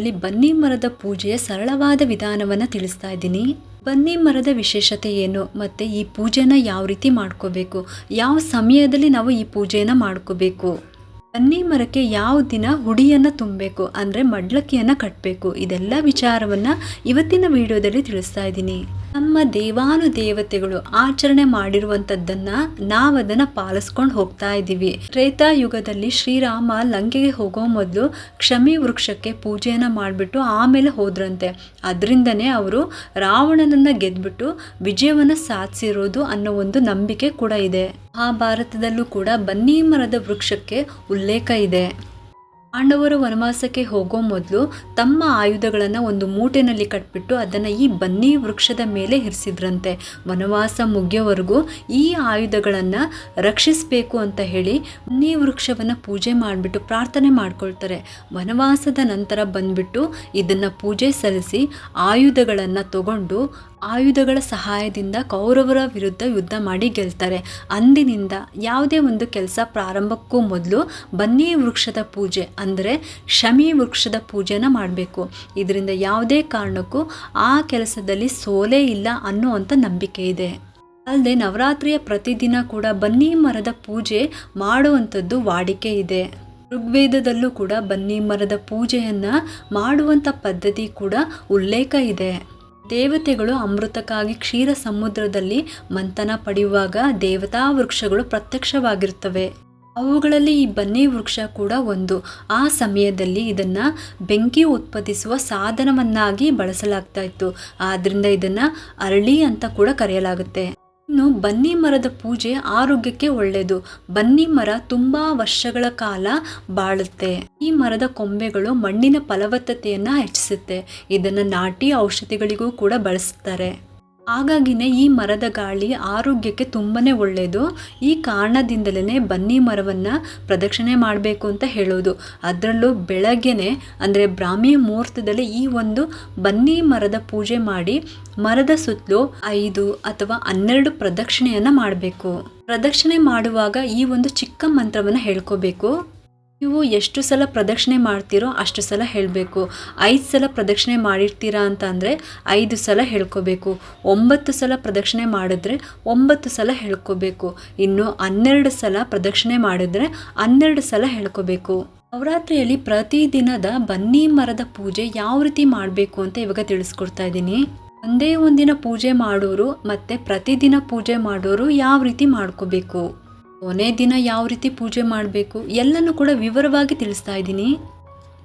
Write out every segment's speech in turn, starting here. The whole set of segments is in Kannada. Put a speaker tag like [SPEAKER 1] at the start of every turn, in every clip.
[SPEAKER 1] ವಿಡಿಯೋದಲ್ಲಿ ಬನ್ನಿ ಮರದ ಪೂಜೆಯ ಸರಳವಾದ ವಿಧಾನವನ್ನು ತಿಳಿಸ್ತಾ ಇದ್ದೀನಿ. ಬನ್ನಿ ಮರದ ವಿಶೇಷತೆ ಏನು? ಮತ್ತು ಈ ಪೂಜೆನ ಯಾವ ರೀತಿ ಮಾಡ್ಕೋಬೇಕು? ಯಾವ ಸಮಯದಲ್ಲಿ ನಾವು ಈ ಪೂಜೆಯನ್ನು ಮಾಡ್ಕೋಬೇಕು? ಬನ್ನಿ ಮರಕ್ಕೆ ಯಾವ ದಿನ ಹುಡಿಯನ್ನು ತುಂಬಬೇಕು? ಅಂದರೆ ಮಡ್ಲಕ್ಕಿಯನ್ನು ಕಟ್ಟಬೇಕು ಇದೆಲ್ಲ ವಿಚಾರವನ್ನು ಇವತ್ತಿನ ವಿಡಿಯೋದಲ್ಲಿ ತಿಳಿಸ್ತಾ ಇದ್ದೀನಿ. ನಮ್ಮ ದೇವಾನು ದೇವತೆಗಳು ಆಚರಣೆ ಮಾಡಿರುವಂತದ್ದನ್ನ ನಾವದನ್ನ ಪಾಲಿಸ್ಕೊಂಡು ಹೋಗ್ತಾ ಇದ್ದೀವಿ. ತ್ರೇತಾಯುಗದಲ್ಲಿ ಶ್ರೀರಾಮ ಲಂಕೆಗೆ ಹೋಗೋ ಮೊದಲು ಕ್ಷಮಿ ವೃಕ್ಷಕ್ಕೆ ಪೂಜೆಯನ್ನ ಮಾಡಿಬಿಟ್ಟು ಆಮೇಲೆ ಹೋದ್ರಂತೆ. ಅದರಿಂದನೇ ಅವರು ರಾವಣನನ್ನ ಗೆದ್ಬಿಟ್ಟು ವಿಜಯವನ್ನು ಸಾಧಿಸಿರೋದು ಅನ್ನೋ ಒಂದು ನಂಬಿಕೆ ಕೂಡ ಇದೆ. ಮಹಾಭಾರತದಲ್ಲೂ ಕೂಡ ಬನ್ನಿ ಮರದ ವೃಕ್ಷಕ್ಕೆ ಉಲ್ಲೇಖ ಇದೆ. ಪಾಂಡವರು ವನವಾಸಕ್ಕೆ ಹೋಗೋ ಮೊದಲು ತಮ್ಮ ಆಯುಧಗಳನ್ನು ಒಂದು ಮೂಟೆನಲ್ಲಿ ಕಟ್ಬಿಟ್ಟು ಅದನ್ನು ಈ ಬನ್ನಿ ವೃಕ್ಷದ ಮೇಲೆ ಇರಿಸಿದ್ರಂತೆ. ವನವಾಸ ಮುಗಿಯೋವರೆಗೂ ಈ ಆಯುಧಗಳನ್ನು ರಕ್ಷಿಸಬೇಕು ಅಂತ ಹೇಳಿ ಬನ್ನಿ ವೃಕ್ಷವನ್ನು ಪೂಜೆ ಮಾಡಿಬಿಟ್ಟು ಪ್ರಾರ್ಥನೆ ಮಾಡ್ಕೊಳ್ತಾರೆ. ವನವಾಸದ ನಂತರ ಬಂದ್ಬಿಟ್ಟು ಇದನ್ನು ಪೂಜೆ ಸಲ್ಲಿಸಿ ಆಯುಧಗಳನ್ನು ತಗೊಂಡು ಆಯುಧಗಳ ಸಹಾಯದಿಂದ ಕೌರವರ ವಿರುದ್ಧ ಯುದ್ಧ ಮಾಡಿ ಗೆಲ್ತಾರೆ. ಅಂದಿನಿಂದ ಯಾವುದೇ ಒಂದು ಕೆಲಸ ಪ್ರಾರಂಭಕ್ಕೂ ಮೊದಲು ಬನ್ನಿ ವೃಕ್ಷದ ಪೂಜೆ ಅಂದರೆ ಶಮಿ ವೃಕ್ಷದ ಪೂಜೆನ ಮಾಡಬೇಕು. ಇದರಿಂದ ಯಾವುದೇ ಕಾರಣಕ್ಕೂ ಆ ಕೆಲಸದಲ್ಲಿ ಸೋಲೇ ಇಲ್ಲ ಅನ್ನುವಂಥ ನಂಬಿಕೆ ಇದೆ. ಅಲ್ಲದೆ ನವರಾತ್ರಿಯ ಪ್ರತಿದಿನ ಕೂಡ ಬನ್ನಿ ಮರದ ಪೂಜೆ ಮಾಡುವಂಥದ್ದು ವಾಡಿಕೆ ಇದೆ. ಋಗ್ವೇದದಲ್ಲೂ ಕೂಡ ಬನ್ನಿ ಮರದ ಪೂಜೆಯನ್ನು ಮಾಡುವಂಥ ಪದ್ಧತಿ ಕೂಡ ಉಲ್ಲೇಖ ಇದೆ. ದೇವತೆಗಳು ಅಮೃತಕ್ಕಾಗಿ ಕ್ಷೀರ ಸಮುದ್ರದಲ್ಲಿ ಮಂಥನ ಪಡೆಯುವಾಗ ದೇವತಾ ವೃಕ್ಷಗಳು ಪ್ರತ್ಯಕ್ಷವಾಗಿರುತ್ತವೆ. ಅವುಗಳಲ್ಲಿ ಈ ಬನ್ನಿ ವೃಕ್ಷ ಕೂಡ ಒಂದು. ಆ ಸಮಯದಲ್ಲಿ ಇದನ್ನ ಬೆಂಕಿ ಉತ್ಪಾದಿಸುವ ಸಾಧನವನ್ನಾಗಿ ಬಳಸಲಾಗ್ತಾ ಇತ್ತು. ಆದ್ರಿಂದ ಇದನ್ನ ಅರಳಿ ಅಂತ ಕೂಡ ಕರೆಯಲಾಗುತ್ತೆ. ಇನ್ನು ಬನ್ನಿ ಮರದ ಪೂಜೆ ಆರೋಗ್ಯಕ್ಕೆ ಒಳ್ಳೆಯದು. ಬನ್ನಿ ಮರ ತುಂಬಾ ವರ್ಷಗಳ ಕಾಲ ಬಾಳುತ್ತೆ. ಈ ಮರದ ಕೊಂಬೆಗಳು ಮಣ್ಣಿನ ಫಲವತ್ತತೆಯನ್ನು ಹೆಚ್ಚಿಸುತ್ತೆ. ಇದನ್ನು ನಾಟಿ ಔಷಧಿಗಳಿಗೂ ಕೂಡ ಬಳಸ್ತಾರೆ. ಹಾಗಾಗಿನೇ ಈ ಮರದ ಗಾಳಿ ಆರೋಗ್ಯಕ್ಕೆ ತುಂಬಾ ಒಳ್ಳೆಯದು ಈ ಕಾರಣದಿಂದಲೇ ಬನ್ನಿ ಮರವನ್ನು ಪ್ರದಕ್ಷಿಣೆ ಮಾಡಬೇಕು ಅಂತ ಹೇಳೋದು. ಅದರಲ್ಲೂ ಬೆಳಗ್ಗೆನೆ, ಅಂದರೆ ಬ್ರಾಹ್ಮಿ ಮುಹೂರ್ತದಲ್ಲಿ ಈ ಒಂದು ಬನ್ನಿ ಮರದ ಪೂಜೆ ಮಾಡಿ ಮರದ ಸುತ್ತಲೂ ಐದು ಅಥವಾ ಹನ್ನೆರಡು ಪ್ರದಕ್ಷಿಣೆಯನ್ನು ಮಾಡಬೇಕು. ಪ್ರದಕ್ಷಿಣೆ ಮಾಡುವಾಗ ಈ ಒಂದು ಚಿಕ್ಕ ಮಂತ್ರವನ್ನು ಹೇಳ್ಕೋಬೇಕು. ನೀವು ಎಷ್ಟು ಸಲ ಪ್ರದಕ್ಷಿಣೆ ಮಾಡ್ತೀರೋ ಅಷ್ಟು ಸಲ ಹೇಳಬೇಕು. ಐದು ಸಲ ಪ್ರದಕ್ಷಿಣೆ ಮಾಡಿರ್ತೀರಾ ಅಂತ ಅಂದರೆ ಐದು ಸಲ ಹೇಳ್ಕೋಬೇಕು. ಒಂಬತ್ತು ಸಲ ಪ್ರದಕ್ಷಿಣೆ ಮಾಡಿದ್ರೆ ಒಂಬತ್ತು ಸಲ ಹೇಳ್ಕೋಬೇಕು. ಇನ್ನು ಹನ್ನೆರಡು ಸಲ ಪ್ರದಕ್ಷಿಣೆ ಮಾಡಿದ್ರೆ ಹನ್ನೆರಡು ಸಲ ಹೇಳ್ಕೋಬೇಕು. ನವರಾತ್ರಿಯಲ್ಲಿ ಪ್ರತಿದಿನದ ಬನ್ನಿ ಮರದ ಪೂಜೆ ಯಾವ ರೀತಿ ಮಾಡಬೇಕು ಅಂತ ಇವಾಗ ತಿಳಿಸ್ಕೊಡ್ತಾ ಇದ್ದೀನಿ. ಒಂದೇ ಒಂದಿನ ಪೂಜೆ ಮಾಡೋರು ಮತ್ತು ಪ್ರತಿದಿನ ಪೂಜೆ ಮಾಡೋರು ಯಾವ ರೀತಿ ಮಾಡ್ಕೋಬೇಕು? ಕೊನೆ ದಿನ ಯಾವ ರೀತಿ ಪೂಜೆ ಮಾಡಬೇಕು ಎಲ್ಲನೂ ಕೂಡ ವಿವರವಾಗಿ ತಿಳಿಸ್ತಾ ಇದ್ದೀನಿ.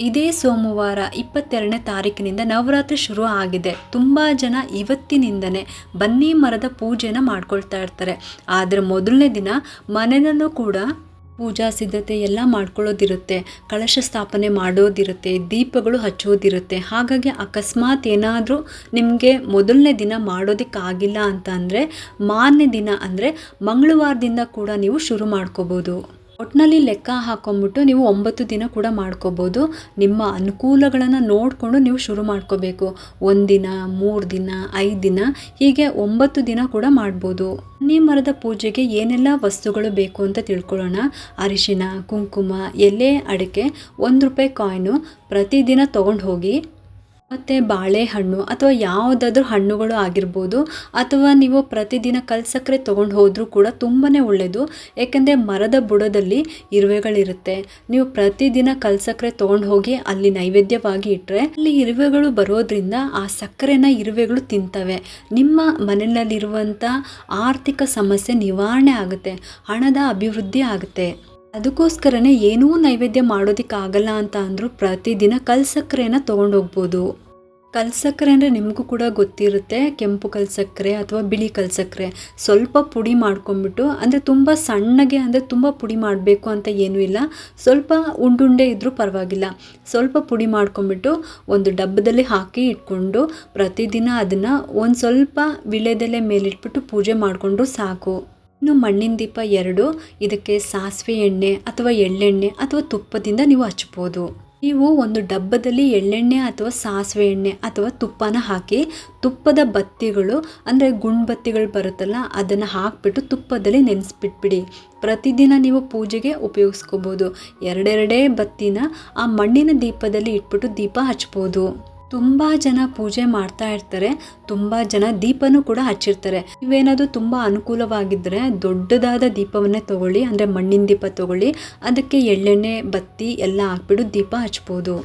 [SPEAKER 1] ಇದೇ ಸೋಮವಾರ ಇಪ್ಪತ್ತೆರಡನೇ ತಾರೀಕಿನಿಂದ ನವರಾತ್ರಿ ಶುರು ಆಗಿದೆ. ತುಂಬ ಜನ ಇವತ್ತಿನಿಂದನೇ ಬನ್ನಿ ಮರದ ಪೂಜೆನ ಮಾಡ್ಕೊಳ್ತಾ ಇರ್ತಾರೆ. ಆದರೆ ಮೊದಲನೇ ದಿನ ಮನೆಯಲ್ಲೂ ಕೂಡ ಪೂಜಾ ಸಿದ್ಧತೆ ಎಲ್ಲ ಮಾಡ್ಕೊಳ್ಳೋದಿರುತ್ತೆ ಕಳಶ ಸ್ಥಾಪನೆ ಮಾಡೋದಿರುತ್ತೆ, ದೀಪಗಳು ಹಚ್ಚೋದಿರುತ್ತೆ. ಹಾಗಾಗಿ ಅಕಸ್ಮಾತ್ ಏನಾದರೂ ನಿಮಗೆ ಮೊದಲನೇ ದಿನ ಮಾಡೋದಕ್ಕಾಗಿಲ್ಲ ಅಂತ ಅಂದರೆ ಮಾರನೇ ದಿನ ಅಂದರೆ ಮಂಗಳವಾರದಿಂದ ಕೂಡ ನೀವು ಶುರು ಮಾಡ್ಕೋಬೋದು. ಒಟ್ಟಿನಲ್ಲಿ ಲೆಕ್ಕ ಹಾಕೊಂಬಿಟ್ಟು ನೀವು ಒಂಬತ್ತು ದಿನ ಕೂಡ ಮಾಡ್ಕೋಬೋದು. ನಿಮ್ಮ ಅನುಕೂಲಗಳನ್ನು ನೋಡಿಕೊಂಡು ನೀವು ಶುರು ಮಾಡ್ಕೋಬೇಕು. ಒಂದಿನ, ಮೂರು ದಿನ, ಐದು ದಿನ, ಹೀಗೆ ಒಂಬತ್ತು ದಿನ ಕೂಡ ಮಾಡ್ಬೋದು. ಬನ್ನಿ ಮರದ ಪೂಜೆಗೆ ಏನೆಲ್ಲ ವಸ್ತುಗಳು ಬೇಕು ಅಂತ ತಿಳ್ಕೊಳ್ಳೋಣ. ಅರಿಶಿನ, ಕುಂಕುಮ, ಎಲೆ, ಅಡಿಕೆ, ಒಂದು ರೂಪಾಯಿ ಕಾಯಿನು ಪ್ರತಿದಿನ ತೊಗೊಂಡು ಹೋಗಿ ಮತ್ತು ಬಾಳೆಹಣ್ಣು ಅಥವಾ ಯಾವುದಾದ್ರೂ ಹಣ್ಣುಗಳು ಆಗಿರ್ಬೋದು ಅಥವಾ ನೀವು ಪ್ರತಿದಿನ ಕಲ್ಸಕ್ಕರೆ ತೊಗೊಂಡು ಹೋದರೂ ಕೂಡ ತುಂಬಾ ಒಳ್ಳೆಯದು ಏಕೆಂದರೆ ಮರದ ಬುಡದಲ್ಲಿ ಇರುವೆಗಳಿರುತ್ತೆ. ನೀವು ಪ್ರತಿದಿನ ಕಲ್ಸಕ್ಕರೆ ತೊಗೊಂಡು ಹೋಗಿ ಅಲ್ಲಿ ನೈವೇದ್ಯವಾಗಿ ಇಟ್ಟರೆ ಅಲ್ಲಿ ಇರುವೆಗಳು ಬರೋದ್ರಿಂದ ಆ ಸಕ್ಕರೆನ ಇರುವೆಗಳು ತಿಂತವೆ. ನಿಮ್ಮ ಮನೆಯಲ್ಲಿರುವಂಥ ಆರ್ಥಿಕ ಸಮಸ್ಯೆ ನಿವಾರಣೆ ಆಗುತ್ತೆ, ಹಣದ ಅಭಿವೃದ್ಧಿ ಆಗುತ್ತೆ. ಅದಕ್ಕೋಸ್ಕರನೇ ಏನೂ ನೈವೇದ್ಯ ಮಾಡೋದಕ್ಕಾಗಲ್ಲ ಅಂತ ಅಂದರೂ ಪ್ರತಿದಿನ ಕಲ್ಸಕ್ಕರೆಯನ್ನು ತೊಗೊಂಡು ಹೋಗ್ಬೋದು ಕಲ್ಸಕ್ಕರೆ ಅಂದರೆ ನಿಮಗೂ ಕೂಡ ಗೊತ್ತಿರುತ್ತೆ, ಕೆಂಪು ಕಲ್ಸಕ್ಕರೆ ಅಥವಾ ಬಿಳಿ ಕಲ್ಸಕ್ಕರೆ ಸ್ವಲ್ಪ ಪುಡಿ ಮಾಡ್ಕೊಂಬಿಟ್ಟು ಅಂದರೆ ತುಂಬ ಸಣ್ಣಗೆ ಅಂದರೆ ತುಂಬ ಪುಡಿ ಮಾಡಬೇಕು ಅಂತ ಏನೂ ಇಲ್ಲ. ಸ್ವಲ್ಪ ಉಂಡುಂಡೆ ಇದ್ದರೂ ಪರವಾಗಿಲ್ಲ. ಸ್ವಲ್ಪ ಪುಡಿ ಮಾಡ್ಕೊಂಬಿಟ್ಟು ಒಂದು ಡಬ್ಬದಲ್ಲಿ ಹಾಕಿ ಇಟ್ಕೊಂಡು ಪ್ರತಿದಿನ ಅದನ್ನು ಒಂದು ಸ್ವಲ್ಪ ವಿಳೆದೆಲೆ ಮೇಲಿಟ್ಬಿಟ್ಟು ಪೂಜೆ ಮಾಡಿಕೊಂಡ್ರು ಸಾಕು. ಇನ್ನು ಮಣ್ಣಿನ ದೀಪ ಎರಡು, ಇದಕ್ಕೆ ಸಾಸಿವೆ ಎಣ್ಣೆ ಅಥವಾ ಎಳ್ಳೆಣ್ಣೆ ಅಥವಾ ತುಪ್ಪದಿಂದ ನೀವು ಹಚ್ಬೋದು. ನೀವು ಒಂದು ಡಬ್ಬದಲ್ಲಿ ಎಳ್ಳೆಣ್ಣೆ ಅಥವಾ ಸಾಸಿವೆ ಎಣ್ಣೆ ಅಥವಾ ತುಪ್ಪನ ಹಾಕಿ ತುಪ್ಪದ ಬತ್ತಿಗಳು, ಅಂದರೆ ಗುಂಡ್ಬತ್ತಿಗಳು ಬರುತ್ತಲ್ಲ, ಅದನ್ನು ಹಾಕಿಬಿಟ್ಟು ತುಪ್ಪದಲ್ಲಿ ನೆನೆಸ್ಬಿಟ್ಬಿಡಿ. ಪ್ರತಿದಿನ ನೀವು ಪೂಜೆಗೆ ಉಪಯೋಗಿಸ್ಕೋಬೋದು. ಎರಡೆರಡೇ ಬತ್ತಿನ ಆ ಮಣ್ಣಿನ ದೀಪದಲ್ಲಿ ಇಟ್ಬಿಟ್ಟು ದೀಪ ಹಚ್ಬೋದು. ತುಂಬ ಜನ ಪೂಜೆ ಮಾಡ್ತಾ ಇರ್ತಾರೆ, ತುಂಬ ಜನ ದೀಪನೂ ಕೂಡ ಹಚ್ಚಿರ್ತಾರೆ. ಇವೇನಾದರೂ ತುಂಬ ಅನುಕೂಲವಾಗಿದ್ದರೆ ದೊಡ್ಡದಾದ ದೀಪವನ್ನೇ ತಗೊಳ್ಳಿ, ಅಂದರೆ ಮಣ್ಣಿನ ದೀಪ ತಗೊಳ್ಳಿ, ಅದಕ್ಕೆ ಎಳ್ಳೆಣ್ಣೆ, ಬತ್ತಿ ಎಲ್ಲ ಹಾಕ್ಬಿಟ್ಟು ದೀಪ ಹಚ್ಬೋದು.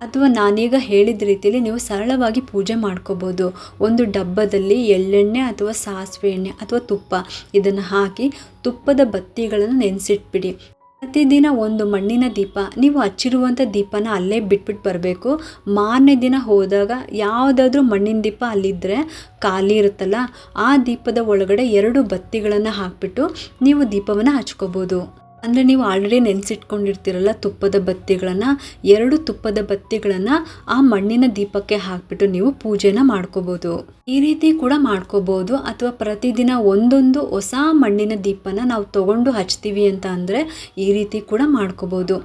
[SPEAKER 1] ಅಥವಾ ನಾನೀಗ ಹೇಳಿದ ರೀತಿಯಲ್ಲಿ ನೀವು ಸರಳವಾಗಿ ಪೂಜೆ ಮಾಡ್ಕೋಬೋದು. ಒಂದು ಡಬ್ಬದಲ್ಲಿ ಎಳ್ಳೆಣ್ಣೆ ಅಥವಾ ಸಾಸಿವೆ ಎಣ್ಣೆ ಅಥವಾ ತುಪ್ಪ ಇದನ್ನು ಹಾಕಿ ತುಪ್ಪದ ಬತ್ತಿಗಳನ್ನು ನೆನೆಸಿಟ್ಬಿಡಿ. ಪ್ರತಿದಿನ ಒಂದು ಮಣ್ಣಿನ ದೀಪ, ನೀವು ಹಚ್ಚಿರುವಂಥ ದೀಪನ ಅಲ್ಲೇ ಬಿಟ್ಬಿಟ್ಟು ಬರಬೇಕು. ಮಾರನೇ ದಿನ ಹೋದಾಗ ಯಾವುದಾದ್ರೂ ಮಣ್ಣಿನ ದೀಪ ಅಲ್ಲಿದ್ದರೆ ಖಾಲಿ ಇರುತ್ತಲ್ಲ, ಆ ದೀಪದ ಒಳಗಡೆ ಎರಡು ಬತ್ತಿಗಳನ್ನು ಹಾಕಿಬಿಟ್ಟು ನೀವು ದೀಪವನ್ನು ಹಚ್ಕೋಬೋದು. ಅಂದರೆ ನೀವು ಆಲ್ರೆಡಿ ನೆನೆಸಿಟ್ಕೊಂಡಿರ್ತೀರಲ್ಲ ತುಪ್ಪದ ಬತ್ತಿಗಳನ್ನು, ಎರಡು ತುಪ್ಪದ ಬತ್ತಿಗಳನ್ನು ಆ ಮಣ್ಣಿನ ದೀಪಕ್ಕೆ ಹಾಕಿಬಿಟ್ಟು ನೀವು ಪೂಜೆನ ಮಾಡ್ಕೋಬೋದು. ಈ ರೀತಿ ಕೂಡ ಮಾಡ್ಕೋಬೋದು. ಅಥವಾ ಪ್ರತಿದಿನ ಒಂದೊಂದು ಹೊಸ ಮಣ್ಣಿನ ದೀಪನ ನಾವು ತಗೊಂಡು ಹಚ್ತೀವಿ ಅಂತ ಅಂದರೆ ಈ ರೀತಿ ಕೂಡ ಮಾಡ್ಕೋಬೋದು.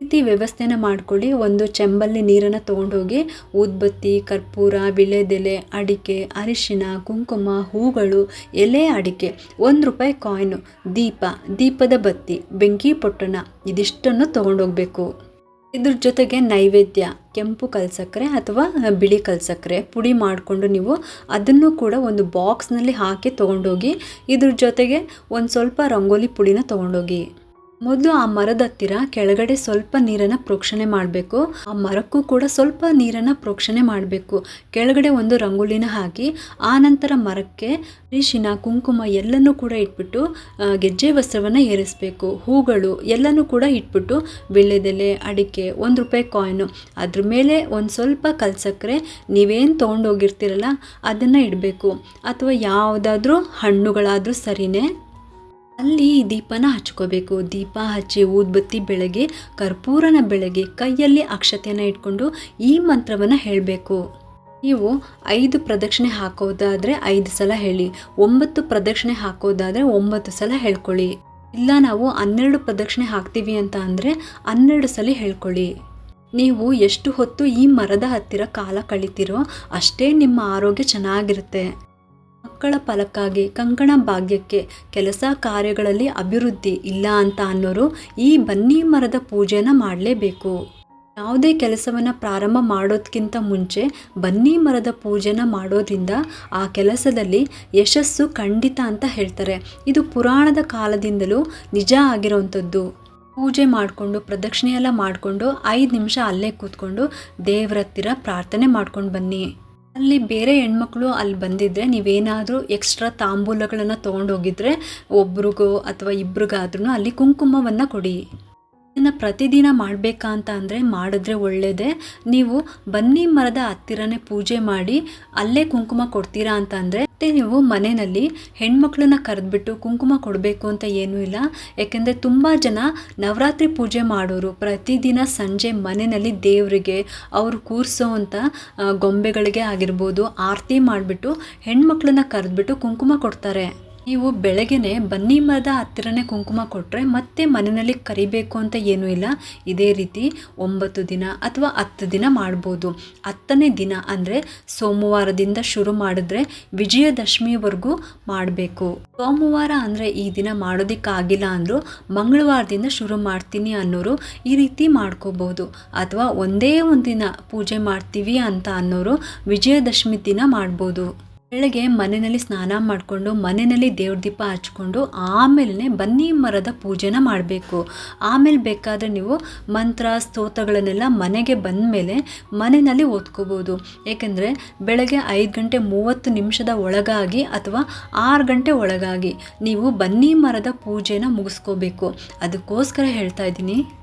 [SPEAKER 1] ರೀತಿ ವ್ಯವಸ್ಥೆನ ಮಾಡ್ಕೊಳ್ಳಿ. ಒಂದು ಚೆಂಬಲ್ಲಿ ನೀರನ್ನು ತೊಗೊಂಡೋಗಿ ಊದ್ಬತ್ತಿ, ಕರ್ಪೂರ ವಿಳೆದೆಲೆ ಅಡಿಕೆ ಅರಿಶಿನ ಕುಂಕುಮ, ಹೂಗಳು, ಎಲೆ ಅಡಿಕೆ, ಒಂದು ರೂಪಾಯಿ ಕಾಯಿನು, ದೀಪ, ದೀಪದ ಬತ್ತಿ, ಬೆಂಕಿ ಪೊಟ್ಟಣ ಇದಿಷ್ಟನ್ನು ತೊಗೊಂಡೋಗ್ಬೇಕು. ಇದ್ರ ಜೊತೆಗೆ ನೈವೇದ್ಯ, ಕೆಂಪು ಕಲ್ಸಕ್ಕರೆ ಅಥವಾ ಬಿಳಿ ಕಲ್ಸಕ್ಕರೆ ಪುಡಿ ಮಾಡಿಕೊಂಡು ನೀವು ಅದನ್ನು ಕೂಡ ಒಂದು ಬಾಕ್ಸ್ನಲ್ಲಿ ಹಾಕಿ ತೊಗೊಂಡೋಗಿ ಇದ್ರ ಜೊತೆಗೆ ಒಂದು ಸ್ವಲ್ಪ ರಂಗೋಲಿ ಪುಡಿನ ತೊಗೊಂಡೋಗಿ. ಮೊದಲು ಆ ಮರದ ಹತ್ತಿರ ಕೆಳಗಡೆ ಸ್ವಲ್ಪ ನೀರನ್ನು ಪ್ರೋಕ್ಷಣೆ ಮಾಡಬೇಕು. ಆ ಮರಕ್ಕೂ ಕೂಡ ಸ್ವಲ್ಪ ನೀರನ್ನು ಪ್ರೋಕ್ಷಣೆ ಮಾಡಬೇಕು. ಕೆಳಗಡೆ ಒಂದು ರಂಗೋಲಿನ ಹಾಕಿ, ಆ ನಂತರ ಮರಕ್ಕೆ ಅರಿಶಿನ, ಕುಂಕುಮ ಎಲ್ಲನೂ ಕೂಡ ಇಟ್ಬಿಟ್ಟು ಗೆಜ್ಜೆ ವಸ್ತ್ರವನ್ನು ಏರಿಸಬೇಕು. ಹೂಗಳು ಎಲ್ಲನೂ ಕೂಡ ಇಟ್ಬಿಟ್ಟು ಬೆಳ್ಳೆದೆಲೆ ಅಡಿಕೆ, ಒಂದು ರೂಪಾಯಿ ಕಾಯಿನು ಅದ್ರ ಮೇಲೆ ಒಂದು ಸ್ವಲ್ಪ ಕಲ್ಸಕ್ಕರೆ ನೀವೇನು ತೊಗೊಂಡೋಗಿರ್ತೀರಲ್ಲ, ಅದನ್ನು ಇಡಬೇಕು. ಅಥವಾ ಯಾವುದಾದ್ರೂ ಹಣ್ಣುಗಳಾದರೂ ಸರಿಯೇ ಅಲ್ಲಿ ದೀಪನ ಹಚ್ಕೋಬೇಕು. ದೀಪ ಹಚ್ಚಿ ಊದ್ಬತ್ತಿ ಬೆಳಗ್ಗೆ, ಕರ್ಪೂರನ ಬೆಳಗ್ಗೆ ಕೈಯಲ್ಲಿ ಅಕ್ಷತೆಯನ್ನು ಇಟ್ಕೊಂಡು ಈ ಮಂತ್ರವನ್ನು ಹೇಳಬೇಕು. ನೀವು ಐದು ಪ್ರದಕ್ಷಿಣೆ ಹಾಕೋದಾದರೆ ಐದು ಸಲ ಹೇಳಿ. ಒಂಬತ್ತು ಪ್ರದಕ್ಷಿಣೆ ಹಾಕೋದಾದರೆ ಒಂಬತ್ತು ಸಲ ಹೇಳ್ಕೊಳ್ಳಿ. ಇಲ್ಲ ನಾವು ಹನ್ನೆರಡು ಪ್ರದಕ್ಷಿಣೆ ಹಾಕ್ತೀವಿ ಅಂತ ಅಂದರೆ ಹನ್ನೆರಡು ಸಲ ಹೇಳ್ಕೊಳ್ಳಿ. ನೀವು ಎಷ್ಟು ಹೊತ್ತು ಈ ಮರದ ಹತ್ತಿರ ಕಾಲ ಕಳಿತೀರೋ ಅಷ್ಟೇ ನಿಮ್ಮ ಆರೋಗ್ಯ ಚೆನ್ನಾಗಿರುತ್ತೆ. ಮಕ್ಕಳ ಫಲಕ್ಕಾಗಿ ಕಂಕಣ ಭಾಗ್ಯಕ್ಕೆ ಕೆಲಸ ಕಾರ್ಯಗಳಲ್ಲಿ ಅಭಿವೃದ್ಧಿ ಇಲ್ಲ ಅಂತ ಅನ್ನೋರು ಈ ಬನ್ನಿ ಮರದ ಪೂಜೆನ ಮಾಡಲೇಬೇಕು. ಯಾವುದೇ ಕೆಲಸವನ್ನು ಪ್ರಾರಂಭ ಮಾಡೋದಕ್ಕಿಂತ ಮುಂಚೆ ಬನ್ನಿ ಮರದ ಪೂಜೆನ ಮಾಡೋದ್ರಿಂದ ಆ ಕೆಲಸದಲ್ಲಿ ಯಶಸ್ಸು ಖಂಡಿತ ಅಂತ ಹೇಳ್ತಾರೆ. ಇದು ಪುರಾಣದ ಕಾಲದಿಂದಲೂ ನಿಜ ಆಗಿರೋವಂಥದ್ದು ಪೂಜೆ ಮಾಡಿಕೊಂಡು ಪ್ರದಕ್ಷಿಣೆ ಎಲ್ಲ ಮಾಡಿಕೊಂಡು ಐದು ನಿಮಿಷ ಅಲ್ಲೇ ಕೂತ್ಕೊಂಡು ದೇವರ ಹತ್ತಿರ ಪ್ರಾರ್ಥನೆ ಮಾಡ್ಕೊಂಡು ಬನ್ನಿ. ಅಲ್ಲಿ ಬೇರೆ ಹೆಣ್ಮಕ್ಳು ಅಲ್ಲಿ ಬಂದಿದ್ದರೆ ನೀವೇನಾದರೂ ಎಕ್ಸ್ಟ್ರಾ ತಾಂಬೂಲಗಳನ್ನು ತೊಗೊಂಡೋಗಿದ್ರೆ ಒಬ್ರಿಗೋ ಅಥವಾ ಇಬ್ರಿಗಾದ್ರೂ ಅಲ್ಲಿ ಕುಂಕುಮವನ್ನು ಕೊಡಿ. ಇದನ್ನು ಪ್ರತಿದಿನ ಮಾಡಬೇಕಾ ಅಂತ ಅಂದರೆ ಮಾಡಿದ್ರೆ ಒಳ್ಳೆಯದೇ ನೀವು ಬನ್ನಿ ಮರದ ಹತ್ತಿರನೇ ಪೂಜೆ ಮಾಡಿ, ಅಲ್ಲೇ ಕುಂಕುಮ ಕೊಡ್ತೀರಾ ಅಂತ ಅಂದರೆ ಮತ್ತೆ ನೀವು ಮನೆಯಲ್ಲಿ ಹೆಣ್ಮಕ್ಳನ್ನ ಕರೆದ್ಬಿಟ್ಟು ಕುಂಕುಮ ಕೊಡಬೇಕು ಅಂತ ಏನೂ ಇಲ್ಲ. ಯಾಕೆಂದರೆ ತುಂಬ ಜನ ನವರಾತ್ರಿ ಪೂಜೆ ಮಾಡೋರು, ಪ್ರತಿದಿನ ಸಂಜೆ ಮನೆಯಲ್ಲಿ ದೇವರಿಗೆ, ಅವರು ಕೂರಿಸೋ ಅಂಥ ಗೊಂಬೆಗಳಿಗೆ ಆಗಿರ್ಬೋದು, ಆರತಿ ಮಾಡಿಬಿಟ್ಟು ಹೆಣ್ಮಕ್ಳನ್ನ ಕರೆದ್ಬಿಟ್ಟು ಕುಂಕುಮ ಕೊಡ್ತಾರೆ. ನೀವು ಬೆಳಗ್ಗೆ ಬನ್ನಿ ಮರದ ಹತ್ತಿರನೇ ಕುಂಕುಮ ಕೊಟ್ಟರೆ ಮತ್ತೆ ಮನೆಯಲ್ಲಿ ಕರಿಬೇಕು ಅಂತ ಏನೂ ಇಲ್ಲ. ಇದೇ ರೀತಿ ಒಂಬತ್ತು ದಿನ ಅಥವಾ ಹತ್ತು ದಿನ ಮಾಡ್ಬೋದು. ಹತ್ತನೇ ದಿನ ಅಂದರೆ ಸೋಮವಾರದಿಂದ ಶುರು ಮಾಡಿದ್ರೆ ವಿಜಯದಶಮಿವರೆಗೂ ಮಾಡಬೇಕು. ಸೋಮವಾರ ಅಂದರೆ ಈ ದಿನ ಮಾಡೋದಕ್ಕಾಗಿಲ್ಲ ಅಂದರೂ ಮಂಗಳವಾರದಿಂದ ಶುರು ಮಾಡ್ತೀನಿ ಅನ್ನೋರು ಈ ರೀತಿ ಮಾಡ್ಕೋಬೋದು ಅಥವಾ ಒಂದೇ ಒಂದು ದಿನ ಪೂಜೆ ಮಾಡ್ತೀವಿ ಅಂತ ಅನ್ನೋರು ವಿಜಯದಶಮಿ ದಿನ ಮಾಡ್ಬೋದು. ಬೆಳಗ್ಗೆ ಮನೆಯಲ್ಲಿ ಸ್ನಾನ ಮಾಡಿಕೊಂಡು, ಮನೆಯಲ್ಲಿ ದೇವ್ರ ದೀಪ ಹಚ್ಕೊಂಡು ಆಮೇಲೆ ಬನ್ನಿ ಮರದ ಪೂಜೆನ ಮಾಡಬೇಕು. ಆಮೇಲೆ ಬೇಕಾದರೆ ನೀವು ಮಂತ್ರ, ಸ್ತೋತ್ರಗಳನ್ನೆಲ್ಲ ಮನೆಗೆ ಬಂದ ಮೇಲೆ ಮನೆಯಲ್ಲಿ ಓದ್ಕೋಬೋದು. ಏಕೆಂದರೆ ಬೆಳಗ್ಗೆ ಐದು ಗಂಟೆ ಮೂವತ್ತು ನಿಮಿಷದ ಒಳಗಾಗಿ ಅಥವಾ ಆರು ಗಂಟೆ ಒಳಗಾಗಿ ನೀವು ಬನ್ನಿ ಮರದ ಪೂಜೆನ ಮುಗಿಸ್ಕೋಬೇಕು. ಅದಕ್ಕೋಸ್ಕರ ಹೇಳ್ತಾ ಇದ್ದೀನಿ.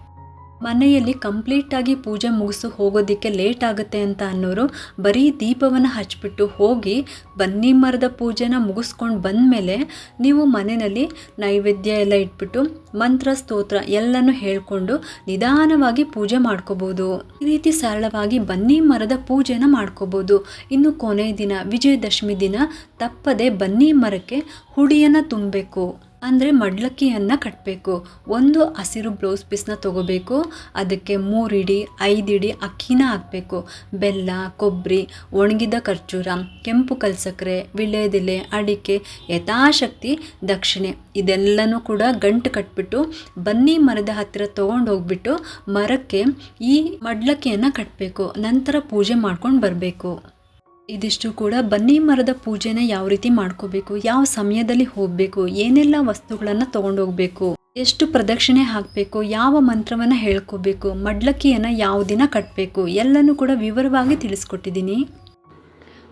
[SPEAKER 1] ಮನೆಯಲ್ಲಿ ಕಂಪ್ಲೀಟಾಗಿ ಪೂಜೆ ಮುಗಿಸು ಹೋಗೋದಕ್ಕೆ ಲೇಟ್ ಆಗುತ್ತೆ ಅಂತ ಅನ್ನೋರು ಬರೀ ದೀಪವನ್ನು ಹಚ್ಚಿಬಿಟ್ಟು ಹೋಗಿ ಬನ್ನಿ ಮರದ ಪೂಜೆನ ಮುಗಿಸ್ಕೊಂಡು ಬಂದಮೇಲೆ ನೀವು ಮನೆಯಲ್ಲಿ ನೈವೇದ್ಯ ಎಲ್ಲ ಇಟ್ಬಿಟ್ಟು ಮಂತ್ರ, ಸ್ತೋತ್ರ ಎಲ್ಲನೂ ಹೇಳ್ಕೊಂಡು ನಿಧಾನವಾಗಿ ಪೂಜೆ ಮಾಡ್ಕೋಬೋದು. ಈ ರೀತಿ ಸರಳವಾಗಿ ಬನ್ನಿ ಮರದ ಪೂಜೆನ ಮಾಡ್ಕೋಬೋದು. ಇನ್ನು ಕೊನೆಯ ದಿನ, ವಿಜಯದಶಮಿ ದಿನ ತಪ್ಪದೆ ಬನ್ನಿ ಮರಕ್ಕೆ ಹುಡಿಯನ್ನು ತುಂಬಬೇಕು. ಅಂದರೆ ಮಡ್ಲಕ್ಕಿಯನ್ನು ಕಟ್ಟಬೇಕು ಒಂದು ಹಸಿರು ಬ್ಲೌಸ್ ಪೀಸ್ನ ತೊಗೋಬೇಕು. ಅದಕ್ಕೆ ಮೂರಿಡಿ, ಐದಿಡಿ ಅಕ್ಕಿನ ಹಾಕಬೇಕು. ಬೆಲ್ಲ ಕೊಬ್ಬರಿ ಒಣಗಿದ ಖರ್ಜೂರ, ಕೆಂಪು ಕಲ್ಸಕ್ಕರೆ ವಿಳೆದೆಲೆ, ಅಡಿಕೆ, ಯಥಾಶಕ್ತಿ, ದಕ್ಷಿಣೆ ಇದೆಲ್ಲನೂ ಕೂಡ ಗಂಟು ಕಟ್ಬಿಟ್ಟು, ಬನ್ನಿ ಮರದ ಹತ್ತಿರ ತೊಗೊಂಡು ಹೋಗ್ಬಿಟ್ಟು ಮರಕ್ಕೆ ಈ ಮಡ್ಲಕ್ಕಿಯನ್ನು ಕಟ್ಟಬೇಕು ನಂತರ ಪೂಜೆ ಮಾಡ್ಕೊಂಡು ಬರಬೇಕು. ಇದಿಷ್ಟು ಕೂಡ ಬನ್ನಿ ಮರದ ಪೂಜೆನ ಯಾವ ರೀತಿ ಮಾಡ್ಕೋಬೇಕು, ಯಾವ ಸಮಯದಲ್ಲಿ ಹೋಗಬೇಕು, ಏನೆಲ್ಲ ವಸ್ತುಗಳನ್ನು ತಗೊಂಡೋಗ್ಬೇಕು, ಎಷ್ಟು ಪ್ರದಕ್ಷಿಣೆ ಹಾಕಬೇಕು, ಯಾವ ಮಂತ್ರವನ್ನು ಹೇಳ್ಕೋಬೇಕು ಮಡ್ಲಕ್ಕಿಯನ್ನು ಯಾವ ದಿನ ಕಟ್ಟಬೇಕು ಎಲ್ಲನೂ ಕೂಡ ವಿವರವಾಗಿ ತಿಳಿಸ್ಕೊಟ್ಟಿದ್ದೀನಿ.